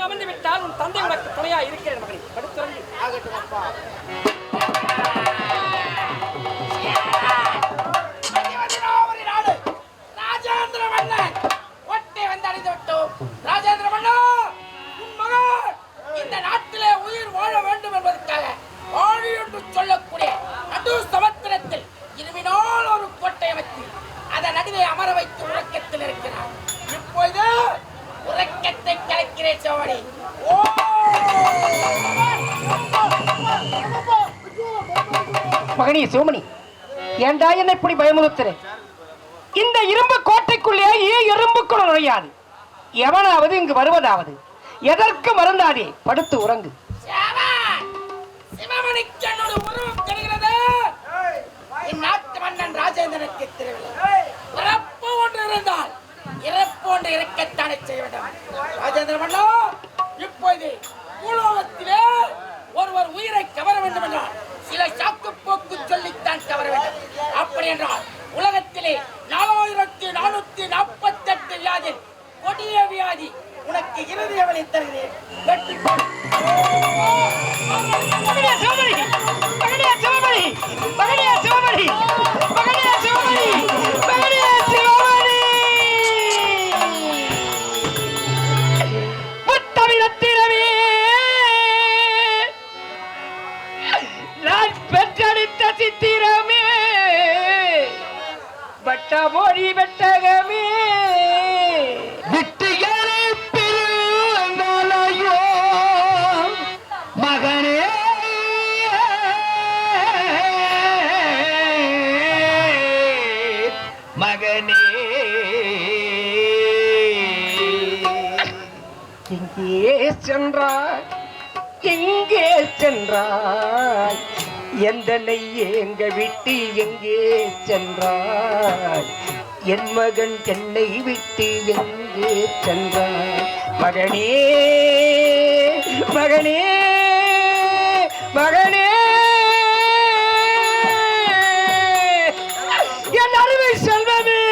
அமர்ந்து விட்டால் உன் தந்தை உனக்கு துணையா இருக்கிறேன் மகன். படுத்துறங்கி. ஆகட்டும் அப்பா. ஓ மகனே சிவமணி ஏண்டா என்னை இப்படி பயமுறுத்துறேன் இந்த இரும்பு கோட்டைக்குள்ளே ஏன் எறும்புக்குள் நுழையாது. எவனாவது இங்கு வருவதாவது. எதற்கு வருந்தாதே? படுத்து உறங்கு. சிவன்! சிவமணிக்கு என்னோட உருவம் தெரிகிறது? இந்நாட்டு மன்னன் ராஜேந்திரனுக்கு பிறப்பு ஒன்று இருந்தால் கொண்டு இருக்கத்தானே செய்ய வேண்டும் ராஜேந்திர மன்னா இப்போது பூலோகத்திலே ஒருவர் உயிரை கவர வேண்டும் என்றால் சில சாக்கு போக்கு சொல்லித்தான் கவர வேண்டும். அப்படி என்றால் உலகத்திலே நாலாயிரத்தி நானூத்தி நாற்பத்தி எட்டு வியாதி கொடிய வியாதி உனக்கு இறுதி அவளை தருகிறேன் வெட்டிக்கொள். மகனே சிவமணி எங்கே சென்றாய். எந்தனை எங்க விட்டு எங்கே சென்றாய்? என் மகன் என்னை விட்டு எங்கே சென்றாய்? மகனே மகனே மகனே. என் அருமை செல்வமே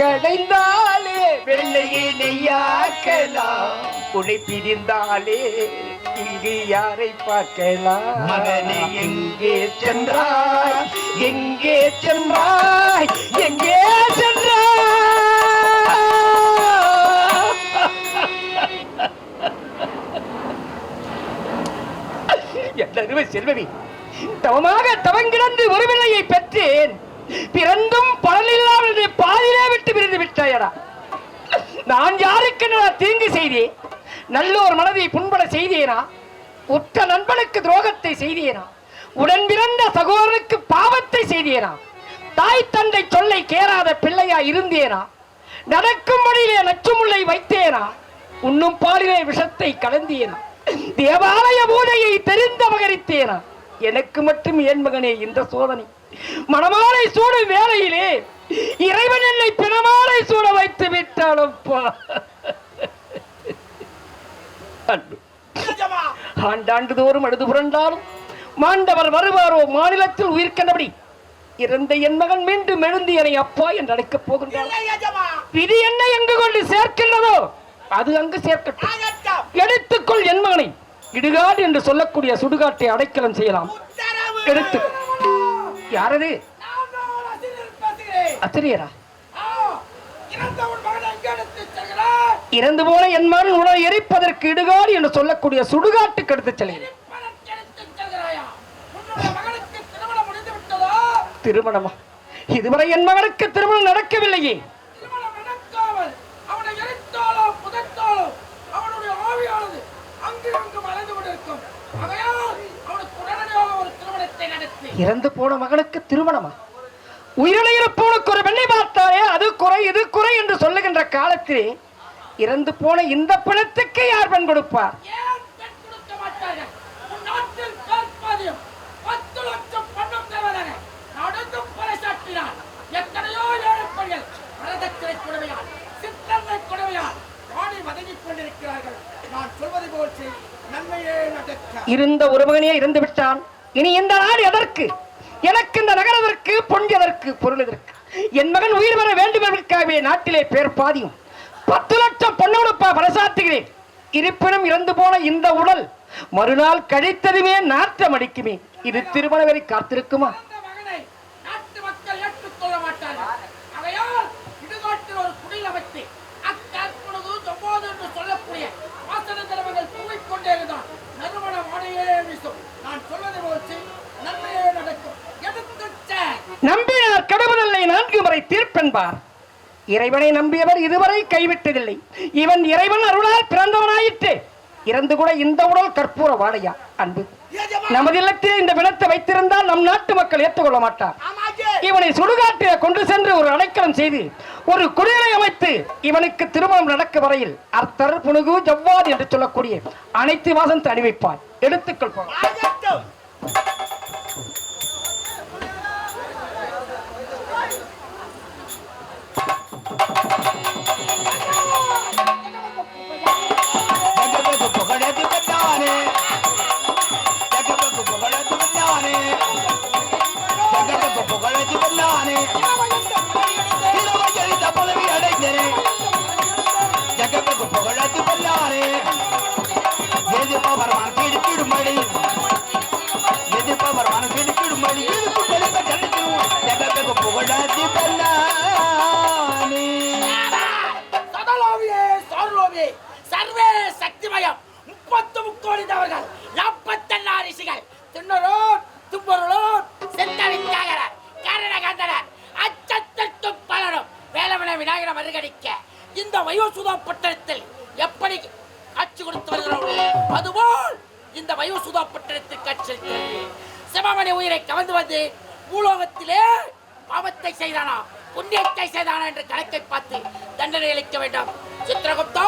கடைந்தாலே வெள்ளையை நெய்யாக்கலாம். உடை பிரிந்தாலே இங்கு யாரை பார்க்கலாம்? மகனே, எங்கே சென்றாய்? எங்கே சென்றாய்? எங்கே சென்றாய்? என்னருமை செல்வவி தவமாக தவங்கிடந்து ஒரு விலையை பெற்றேன். பிறந்தும் பலனில்லாமல் பாதியிலே விட்டு பிரிந்து விட்டாயடா. நான் யாருக்கு நான் தீங்கு செய்தேன்? நல்லோர் மனதை புண்பட செய்தேனா? உற்ற நண்பனுக்கு துரோகத்தை செய்தேனா? உடன் பிறந்த சகோதரனுக்கு பாவத்தை செய்தேனா? தாய் தந்தை சொல்லை கேராத பிள்ளையா இருந்தேனா? நடக்கும் வழியிலே நச்சுமுல்லை வைத்தேனா? உண்ணும் பாலிலே விஷத்தை கலந்தேனா? தேவாலய பூஜையை தெரிந்த மகரித்தேனா எனக்கு மட்டும் என் மகனே இந்த சோதனை. மணமாலை சூடும் வேலையிலே இறைவன் என்னை பிணமாலை சூட வைத்து விட்டானப்பா நிஜமா? ஆண்டாண்டு தோறும் அழுது புரண்டாலும் மாண்டவர் வருவாரோ மாநிலத்தில் உயிர்க்கண்டபடி இறந்த என் மகன் மீண்டும் எழுந்து என்னை அப்பா என்று அழைக்கப் போகின்றார். விதி என்ன எங்கு கொண்டு சேர்க்கின்றதோ அது அங்கு சேர்க்கட்டும். எடுத்துக்கொள் என் மகனை இடுகாடு என்று சொல்லக்கூடிய சுடுகாட்டை அடைக்கலம் செய்யலாம். எடுத்து. யாரது நான் தான் அசிரியர் பேசுகிறேன். அத்திரியரா ஆ, இறந்த உன் மகனை எங்கே எடுத்துச் செல்கிறாய்? இறந்து போன என் மகன் உணவை எரிப்பதற்கு இடுகாடு என்று சொல்லக்கூடிய சுடுகாட்டுக்கு எடுத்துச் செல்கிறேன். திருமணமா? இதுவரை என் மகனுக்கு திருமணம் நடக்கவில்லையே. இறந்து போன மகனுக்கு திருமணமா? உயிரிழ இருப்பவனுக்கு ஒரு பெண்ணை பார்த்தாலே அது குறை இது குறை என்று சொல்லுகின்ற காலத்திலே இறந்து போன இந்த பிணத்துக்கு யார் பெண் கொடுப்பார்? இருந்த ஒரு மகனே இறந்து விட்டான். இனி இந்த நாடு எதற்கு? எனக்கு இந்த நகரதற்கு பொன் எதற்கு? பொருள் எதற்கு? என் மகன் உயிர் வர வேண்டும் என்பதற்காகவே நாட்டிலே பேர் பாதியும். பத்து லட்சம் பொண்ணோடுப்பா பரசாத்துகிறேன் இருப்பினும் இறந்து போன இந்த உடல் மறுநாள் கழித்ததுமே நாற்றம் அடிக்குமே. இது திருமண வரை காத்திருக்குமா நம்பினார் கடவுளை நான்கு முறை தீர்ப்பென்பார். இறைவனை நம்பியவர் இதுவரை கைவிட்டதில்லை. இவன் இறைவன் அருளால் பிறந்தவனாயிற்று. இறந்து கூட இந்த உடல் கற்பூர வாடையா அன்பு. நமது இல்லத்தில் இந்த வினத்தை வைத்திருந்தால் நம் நாட்டு மக்கள் ஏற்றுக்கொள்ள மாட்டார். இவனை சுடுகாட்டில கொண்டு சென்று ஒரு அடைக்கலம் செய்து ஒரு குடிலை அமைத்து இவனுக்கு திருமணம் நடக்க வரையில் அர்த்தர் புனுகு ஜவ்வாது என்று சொல்லக்கூடிய அனைத்து வாசம் அணிவிப்பார் எடுத்துக்கொள் என்று கணக்கை பார்த்து தண்டனை அளிக்க வேண்டாம். சித்திரகுப்தா!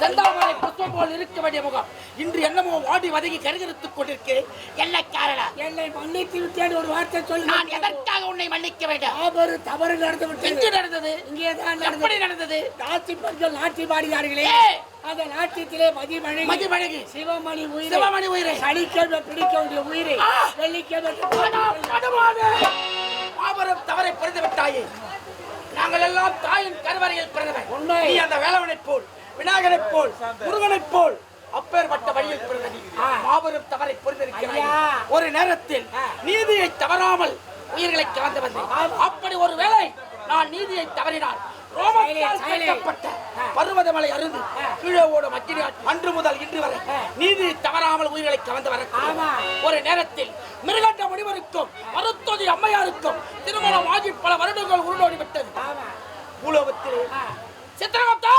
செந்தாமரை புஷ்பம் போல் இருக்க வேண்டிய முகம். இன்று என்னமோ வாடி வதங்கி கருகருத்துக் கொண்டிருக்கு. என்ன காரணம் என்னை மன்னித்து விட்டேன் ஒரு வார்த்தை சொல்லி நான் எதற்காக உன்னை மன்னிக்க வேண்டும்? ஆபரு தவறு நடந்து விட்டது. எங்கு நடந்தது? இங்கே தான் எப்படி நடந்தது? நாச்சி பெண்கள் நாட்டி பாடினார்களே. அந்த நாட்டியத்திலே மதிமணி மதிமழகு. சிவமணி உயிரை சிவமணி உயிரை. சனிக்கிழமை பிடிக்க வேண்டிய உயிரை! வெள்ளிக்கிழமை. மாபெரும் தவறை புரிந்து விட்டாயே நாங்கள் எல்லாம் தாயின் கருவறையில் பிறந்தவன். நீ அந்த வேலவனைப் போல் விநாயகனைப் போல் முருகனைப் போல் அப்பேற்பட்ட வழியில் பிறந்த நீ ஆ. மாபெரும் தவறை புரிந்திருக்கிறாய். ஒரு நேரத்தில். நீதியை தவறாமல் உயிர்களை கவர்ந்து வந்தேன் அப்படி ஒரு வேளை நான் நீதியை தவறினால் ரோமத்தால் சைலே, சைலே. கட்டப்பட்ட பர்வதமலை அருந்து கீழே ஓடும் அக்கினியால் அன்று முதல் இன்று வரை நீதியை தவறாமல் உயிர்களை கவர்ந்து வர ஆமா. ஒரு நேரத்தில் மிருகண்ட முனிவருக்கும் மருத்துவதி அம்மையாருக்கும் திருமணம் ஆகி பல வருடங்கள் உருளோடி விட்டது பூலோகத்திலே. சித்திரகுப்தா.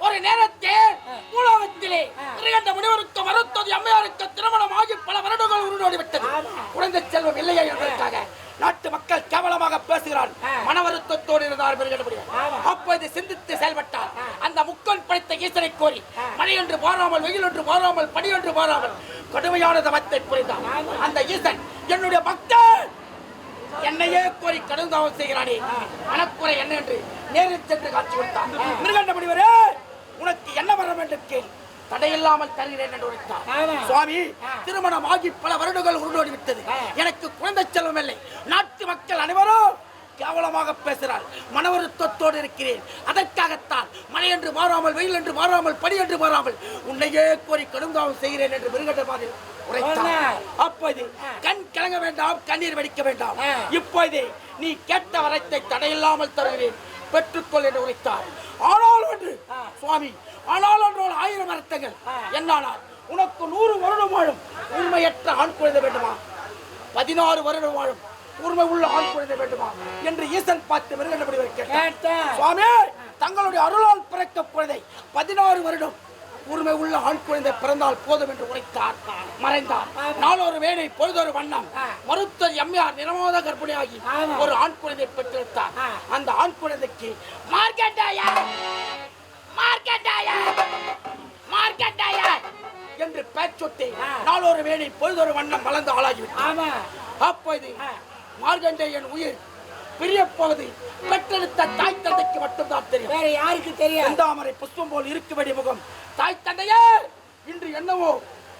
ஒரு நேரத்தில் பூலோகத்திலே. மிருகண்ட முனிவருக்கும் மருத்துவதி அம்மையாருக்கும் திருமணம் ஆகி பல வருடங்கள் உருளோடி விட்டது ஆமா. குழந்தை செல்வம் இல்லையா என்பதற்காக நாட்டு மக்கள் கேவலமாக பேசுகிறார் ஆ. மன வருத்தத்தோடு இருந்தார் மிருகண்ட முனிவர் ஆமா. அப்போது சிந்தித்து செயல்பட்டார் ஆ. அந்த முக்கன் படைத்த ஈசனை கோரி ஆ. என்று மாறாமல் வெயில் என்று மாறாமல் பனி என்று மாறாமல் கடுமையான தவத்தை புரிந்தார் ஆமா. அந்த ஈசன் என்னுடைய பக்தன் என்னையே கோரி கடுங்காவல் செய்கிறானே மனக்குறை என்ன என்று நேரில் சென்று காட்சி கொடுத்தார் மிருகண்ட முனிவரே உனக்கு என்ன வர வேண்டும் கேள் தடையில்லாமல் தருகிறேன் என்று உரைத்தார். சுவாமி. திருமணம் ஆகி பல வருடங்கள் உருண்டோடி விட்டது. எனக்கு குழந்தை செல்வம் இல்லை நாட்டு மக்கள் அனைவரும் கேவலமாக பேசுகிறார் மன வருத்தத்தோடு இருக்கிறேன் அதற்காகத்தான் மழை என்று மாறாமல் வெயில் என்று மாறாமல் பனி என்று மாறாமல் உன்னையே கோரி கடுங்காவல் செய்கிறேன் என்று மிருகண்டமாக உரைத்தார். அப்போது கண் கலங்க வேண்டாம் கண்ணீர் வெடிக்க வேண்டாம். இப்போது நீ கேட்ட வரத்தை தடையில்லாமல் தருகிறேன். பெற்றுக்கொள் என்று உரைத்தார் ஆனால் ஒன்று. சுவாமி ஆனால் ஒன்று ஆயிரம் அர்த்தங்கள். ஆ. என்னானால் உனக்கு நூறு வருடம் வாழும். உண்மையற்ற ஆண் குழந்தை வேண்டுமா? பதினாறு வருடம் வாழும். உண்மை உள்ள ஆண் குழந்தை வேண்டுமா? என்று ஈசன் பார்த்து மிருகண்டபடி கேட்டார் சுவாமி தங்களுடைய அருளால் பிறக்க குழந்தை பதினாறு வருடம் உரிமை உள்ள ஆண் குழந்தை பிறந்தால் போதும் என்று உரைத்தார் மறைந்தார் நாளொரு வேலை பொழுதொரு வண்ணம். மருத்துவர் எம்ஆர் நிறமோத கர்ப்பிணியாகி. ஒரு ஆண் குழந்தை பெற்றெடுத்தார். அந்த ஆண் குழந்தைக்கு மார்க்கண்டாயா மார்க்கண்டாயா மார்க்கண்டாயா என்று பேச்சொட்டி. நாளொரு வேலை பொழுதொரு வண்ணம் வளர்ந்து ஆளாகிவிட்டார் அப்போது ஆ. மார்க்கண்டேயன் உயிர் பிரிய போவது பெற்றெடுத்த தாய் தந்தைக்கு மட்டும்தான் தெரியும் வேற யாருக்கு தெரியாது செந்தாமரை புஷ்பம் போல் இருக்கும்படி முகம் தாய் தந்தையே இன்று என்னவோ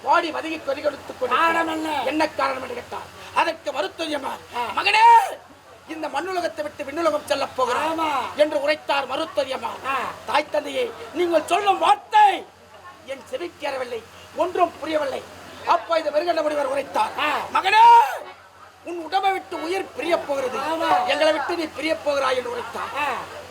வாடி வதகி கொதிகொடுத்துக் காரணம் என்ன? என்ன காரணம் என்று கேட்டார் அதற்கு மருத்துவமா ஆ. மகனே இந்த மண்ணுலகத்தை விட்டு விண்ணுலகம் செல்ல போகிறேன் ஆமா. என்று உரைத்தார் மருத்துவரியம்மா ஆ. தாய் தந்தையே நீங்கள் சொல்லும் வார்த்தை என் செவிக்கேறவில்லை ஒன்றும் புரியவில்லை அப்ப இந்த முடிவர் உரைத்தார். மகனே உன் உடம்பை விட்டு உயிர் பிரிய போகிறது. எங்களை விட்டு நீ பிரிய போகிறாய் என்று உரைத்தார் ஆ.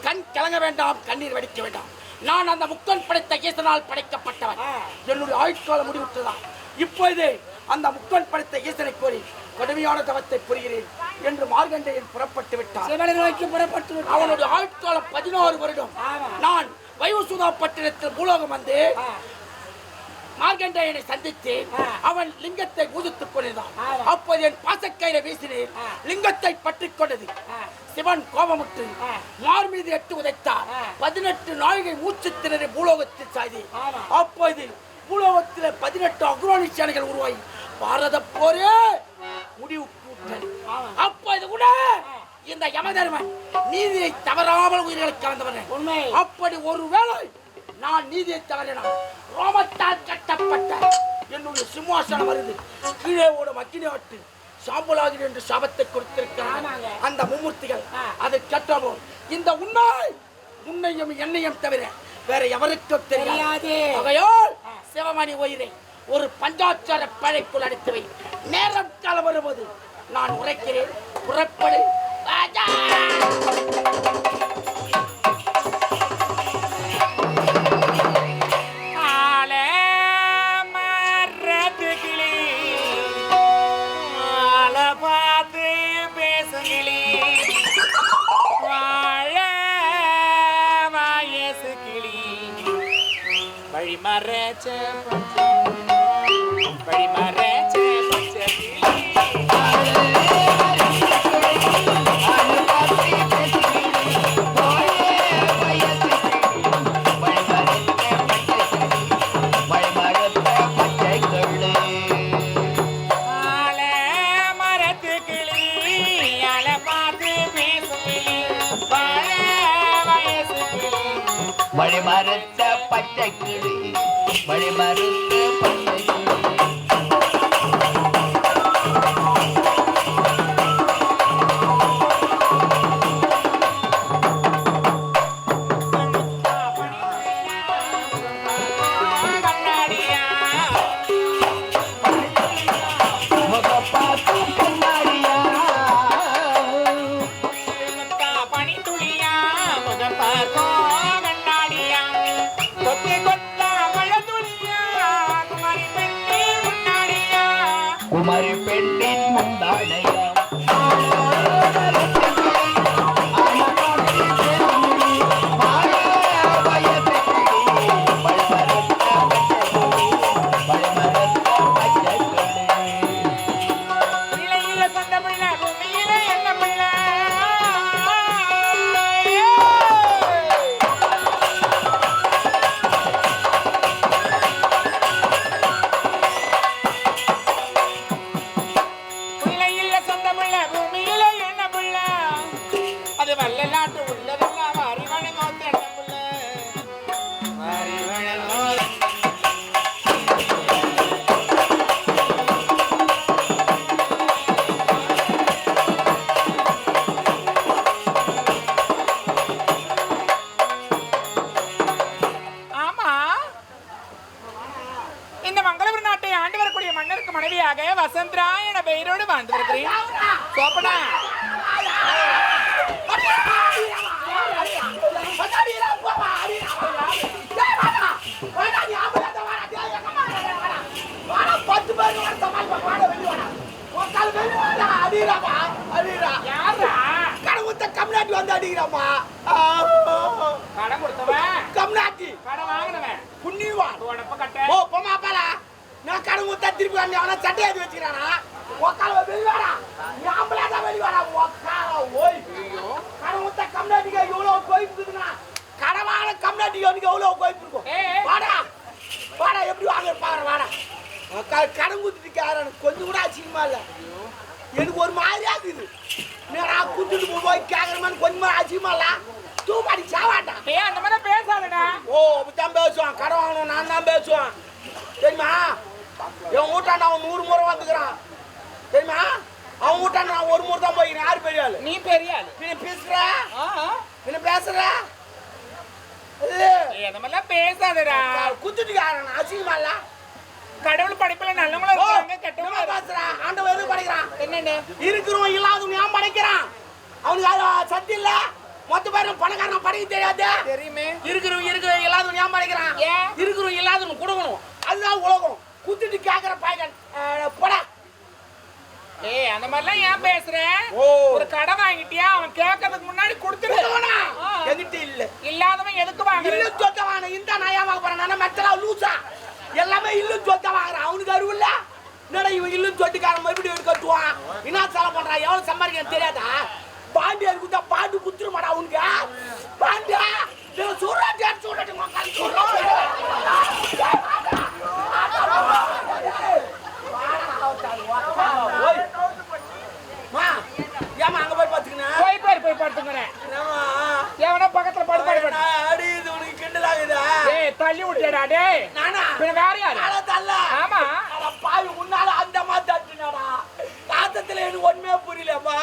கண் கலங்க வேண்டாம் கண்ணீர் வடிக்க வேண்டாம் நான் அந்த முக்கன் படைத்த ஈசனால் படைக்கப்பட்டவன். என்னுடைய ஆயுட்காலம் முடிவுற்றதான் இப்பொழுது அந்த முக்கன் படைத்த ஈசனை கோரி கடுமையான தவத்தை புரிகிறேன் என்று மார்கண்டேயன் புறப்பட்டு விட்டார் சிவனை நோக்கி புறப்பட்டு. அவனுடைய ஆயுட்காலம் பதினாறு வருடம். நான் வைவசுதா பட்டினத்தில் பூலோகம் வந்து. மார்கண்டேயனை சந்தித்து. அவன் லிங்கத்தை ஊதித்துக் கொண்டிருந்தான். அப்போது என் பாசக்கயிறை வீசினேன். லிங்கத்தை பற்றிக் கொண்டது. சிவன் கோபமுற்று. மார் மீது எட்டு உதைத்தார். பதினெட்டு நாழிகை மூச்சு திணறி பூலோகத்தில் சாய்தி ஆமா. அப்போது பூலோகத்தில் பதினெட்டு அக்ரோனி சேனைகள் உருவாகி பாரத போரே ஆமா. அப்போது கூட இந்த யமதர்மன் நீதியை தவறாமல் உயிர்களை கலந்தவன் உண்மை அப்படி ஒருவேளை நான் நீதியை தவறினான் ரோமத்தால் கட்டப்பட்ட என்னுடைய சிம்மாசனம் வருது. கீழே ஓடும் அக்கினி ஆட்டு சாம்பலாகி என்று சாபத்தை கொடுத்திருக்கிறான். அந்த மும்மூர்த்திகள். அதை கட்டவோ இந்த உண்மை உன்னையும் என்னையும் தவிர வேற எவருக்கும் தெரியாது. ஆகையால் சிவமணி உயிரை ஒரு பஞ்சாட்சர பழைக்குள் அடித்து வை. நேரம் காலம் வரும்போது நான் உரைக்கிறேன். புறப்படு. ராஜா! temporary. யாரா கம்நாட்டி வந்து அடிக்கிறாமா? கடன் கொடுத்தவன். கம்நாட்டி. கடன் வாங்கினவன். புண்ணியவான். உடப்ப கட்ட. ஓ போமா பாலா நான் கடன் கொடுத்தா திருப்பி வந்து அவனை சட்டையை வச்சுக்கிறானா? உக்கால வெளிவாடா ஆம்பளை தான் வெளிவாடா உக்கால ஓய். கடன் கொடுத்த கம்நாட்டிக்கு எவ்வளவு கோயிப்பு இருக்குதுன்னா கடவான கம்நாட்டிக்கு அவனுக்கு எவ்வளவு கோயிப்பு இருக்கும். வாடா. வாடா எப்படி வாங்க? பாரு வாடா. கடன் கொடுத்துட்டு கொஞ்சம் கூட அசிங்கமா இல்ல. எனக்கு ஒரு மாதிரியா இருக்குது நான் குத்துட்டு போய் கேட்கறமான்னு கொஞ்சமா அசிங்கமா இல்ல தூமாடி சாவாட்டா ஏ அந்த மாதிரி பேசாதடா. ஓ அப்படித்தான் பேசுவான். கடன் வாங்கணும் நான் தான் பேசுவான். தெரியுமா? என் வீட்டாண்ட அவன் நூறு முறை வந்துக்கிறான். தெரியுமா? அவன் வீட்டாண்ட நான் ஒரு முறை தான் போய்க்கிறேன். யார் பெரிய ஆளு? நீ பெரிய ஆளு. பின்ன பேசுற. பின்ன பேசுற? அந்த மாதிரிலாம் பேசாதடா. குத்துட்டுக்காரன் அசிங்கமா இல்ல கடவுள் படைப்புல நல்லவங்களும் இருக்காங்க கெட்டவங்களும் இருக்காங்க. பேசுற ஆண்டவன் எதுக்கு படைக்கிறான்? என்னன்னு? இருக்கிறவன் இல்லாதவன் ஏன் படைக்கிறான். அவனுக்கு அது சக்தி இல்ல. மொத்த பேரும் பணக்காரன் படைக்க தெரியாது. தெரியுமே. இருக்கிறவன் இருக்கிறவன் இல்லாதவன் ஏன் படைக்கிறான். ஏன்? இருக்கிறவன் இல்லாதவன் கொடுக்கணும். அதுதான் உலகம். குத்துட்டு கேக்குற பாய்கன் போடா ஏய் அந்த மாதிரிலாம் ஏன் பேசுற. ஒரு கடை வாங்கிட்டியா? அவன் கேட்கறதுக்கு முன்னாடி கொடுத்துரு கொடுக்கணும்னா ஆ. என்கிட்ட இல்ல. இல்லாதவன் எதுக்கு வாங்குற இல்லு சொத்த வாங்க இந்த நான் ஏன் வாங்க போறேன்? நான் மெத்தலா லூசா? எல்லாமே இல்லு சொத்தை வாங்குறான் அவனுக்கு அறிவு இல்ல. என்னடா இவன் இல்லு சொத்துக்காரன் மறுபடியும் எடுத்து கட்டுவான்? என்ன செலவு பண்றான்? எவ்வளவு சம்பாதிக்க தெரியாதா? பாண்டி அது குத்தா பாண்டு குத்துரு அவனுக்கு. பாண்டியா சூறாட்டி சூறாட்டி ஏமா அங்க போய் பாத்துக்கினேன் போய் பேர் போய் படுத்துக்கிறேன் எவனோ பக்கத்துல படு படு படு அடியுது உனக்கு கிண்டல் ஆகுதா ஏய் தள்ளி விட்டியடா டேய் நானா பின்ன வேற யாரு அட தள்ள ஆமா அட பாவி உன்னால அந்த மாதிரி தட்டுனடா காத்தத்துல எனக்கு ஒண்ணுமே புரியலப்பா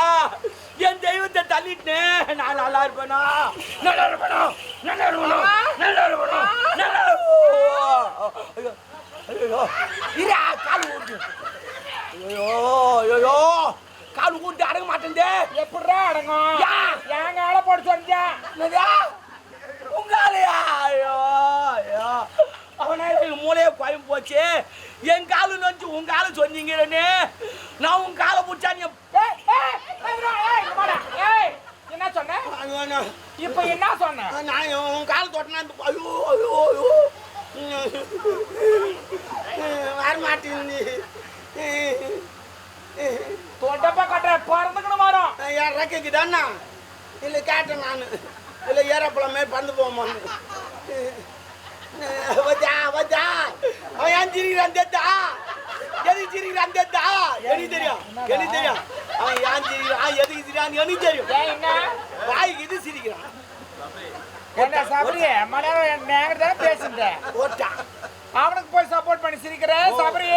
என் தெய்வத்தை தள்ளிட்டேன் நல்லா நல்லா இருக்கணும் நல்லா இருக்கணும் நல்லா இருக்கணும். ஐயோ. ஐயோ இரா கால் ஊட்டு ஐயோ ஐயோ. கால் ஊட்டு அடங்க மாட்டேன் எப்படிடா அடங்கும்? யா. என் ஆளை போட்டு சொன்னா என்னதா? உங்காலையா ஐயோ ஐயோ. அவனே மூளைய பயம் போச்சு. என் காலு நோச்சு உன் காலை சொன்னீங்கன்னு நான் உன் காலை பிடிச்சா நீ ஏய் ஏய். ஏய். என்ன சொன்ன? இப்ப என்ன சொன்ன? நான் உன் காலை தொட்டினா ஐயோ ஐயோ ஐயோ. வர மாட்டேங்குது தொண்டப்ப கட்ட பறந்துக்கணும் வரும். என் ரெக்கைக்கு தானே இல்லை கேட்டேன் நான். இல்லை ஏரோப்ளேன் மாதிரி பறந்து போமான்னு வச்சா வச்சா. அவன் ஏன் சிரிக்கிறான் தேத்தா எதுக்கு சிரிக்கிறான் தேத்தா எனக்கு தெரியும். எனக்கு தெரியும். அவன் ஏன் சிரிக்கிறான்? சிரிக்கிறான்னு தெரியும் வாய்க்கு இது சிரிக்கிறான். என்ன சபரி மணி நேரம் நேரம் தானே பேசுறேன் அவனுக்கு போய் சப்போர்ட் பண்ணி சிரிக்கிறேன் சபரி